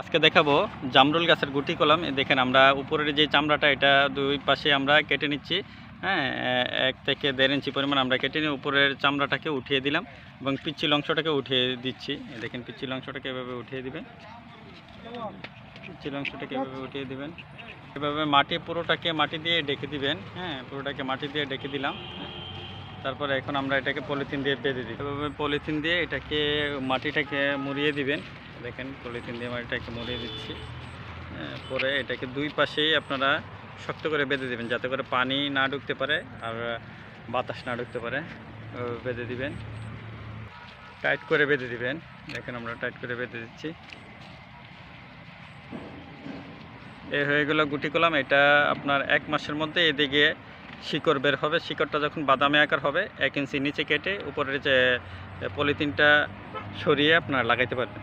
আজকে দেখাবো জামরুল গাছের গুটি কলাম। দেখেন আমরা উপরের যে চামড়াটা, এটা দুই পাশে আমরা কেটে নিচ্ছি। হ্যাঁ এক থেকে দেড় ইঞ্চি পরিমাণ আমরা কেটে নিয়ে উপরের চামড়াটাকে উঠিয়ে দিলাম এবং পিচ্ছিল অংশটাকে উঠিয়ে দিচ্ছি। দেখেন পিচ্ছিল অংশটাকে এভাবে উঠিয়ে দিবেন। পিচ্ছিল অংশটাকে এভাবে উঠিয়ে দিবেন। এভাবে মাটি পুরোটাকে মাটি দিয়ে ডেকে দিবেন। হ্যাঁ পুরোটাকে মাটি দিয়ে ডেকে দিলাম। তারপরে এখন আমরা এটাকে পলিথিন দিয়ে বেঁধে দিই। এভাবে পলিথিন দিয়ে এটাকে মাটিটাকে মুড়িয়ে দিবেন। দেখেন পলিথিন দিয়ে মাটিটাকে মুড়িয়ে দিচ্ছি। হ্যাঁ, পরে এটাকে দুই পাশেই আপনারা শক্ত করে বেঁধে দেবেন যাতে করে পানি না ঢুকতে পারে আর বাতাস না ঢুকতে পারে। বেঁধে দিবেন। টাইট করে বেঁধে দিবেন। দেখেন আমরা টাইট করে বেঁধে দিচ্ছি। এ হয়ে গেল গুটি কলাম। এটা আপনার এক মাসের মধ্যে এদিকে শিকড় বের হবে। শিকড়টা যখন বাদামি আকার হবে এক ইঞ্চি নিচে কেটে উপরের যে পলিথিনটা সরিয়ে আপনার লাগাইতে পারবেন।